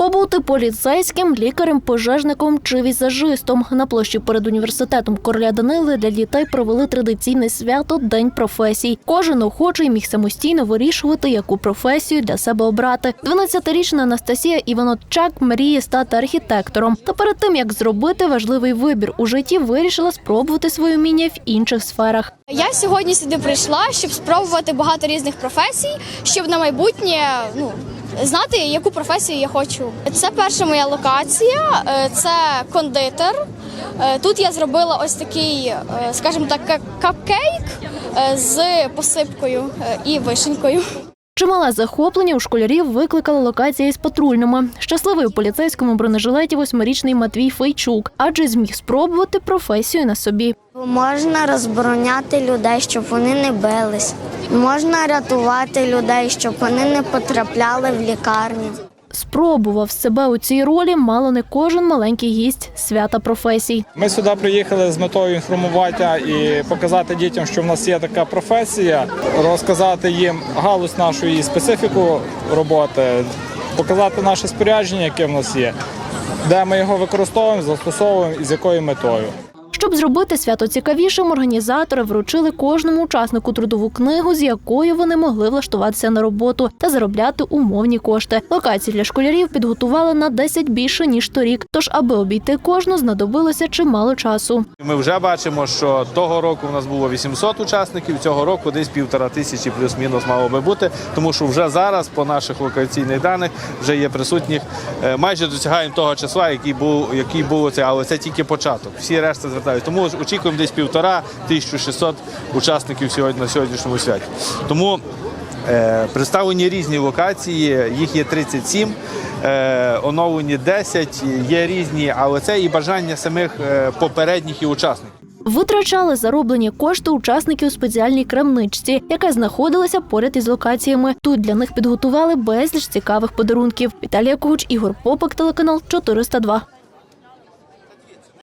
Побути поліцейським, лікарем, пожежником чи візажистом на площі перед університетом короля Данили для дітей провели традиційне свято День професій. Кожен охочий міг самостійно вирішувати, яку професію для себе обрати. 12-річна Анастасія Іваночак мріє стати архітектором. Та перед тим як зробити важливий вибір у житті, вирішила спробувати своє вміння в інших сферах. Я сьогодні сюди прийшла, щоб спробувати багато різних професій, щоб на майбутнє ну. Знати, яку професію я хочу. Це перша моя локація, е, це кондитер. Е, Тут я зробила ось такий, е, скажімо так, ка- капкейк з посипкою і вишенькою. Чимале захоплення у школярів викликала локація із патрульними. Щасливий у поліцейському бронежилеті восьмирічний Матвій Фейчук, адже зміг спробувати професію на собі. Можна розбороняти людей, щоб вони не бились. Можна рятувати людей, щоб вони не потрапляли в лікарню. Спробував себе у цій ролі мало не кожен маленький гість свята професій. Ми сюди приїхали з метою інформувати і показати дітям, що в нас є така професія, розказати їм галузь нашої специфіку роботи, показати наше спорядження, яке в нас є, де ми його використовуємо, застосовуємо і з якою метою. Щоб зробити свято цікавішим, організатори вручили кожному учаснику трудову книгу, з якою вони могли влаштуватися на роботу та заробляти умовні кошти. Локації для школярів підготували на 10 більше ніж торік. Тож, аби обійти кожну, знадобилося чимало часу. Ми вже бачимо, що того року у нас було 800 учасників, цього року десь півтора тисячі плюс-мінус мало би бути, тому що вже зараз, по наших локаційних даних, вже є присутніх. е, Майже досягаємо того числа, який був, який був це, але це тільки початок. Всі решта звертаються. Тому ж очікуємо десь півтора 1600 учасників сьогодні на сьогоднішньому святі. Тому Е, Представлені різні локації, їх є 37, е, оновлені 10, є різні, але це і бажання самих е, попередніх і учасників. Витрачали зароблені кошти учасники у спеціальній крамничці, яка знаходилася поряд із локаціями. Тут для них підготували безліч цікавих подарунків. Віталія Куч, Ігор Попик, телеканал 402.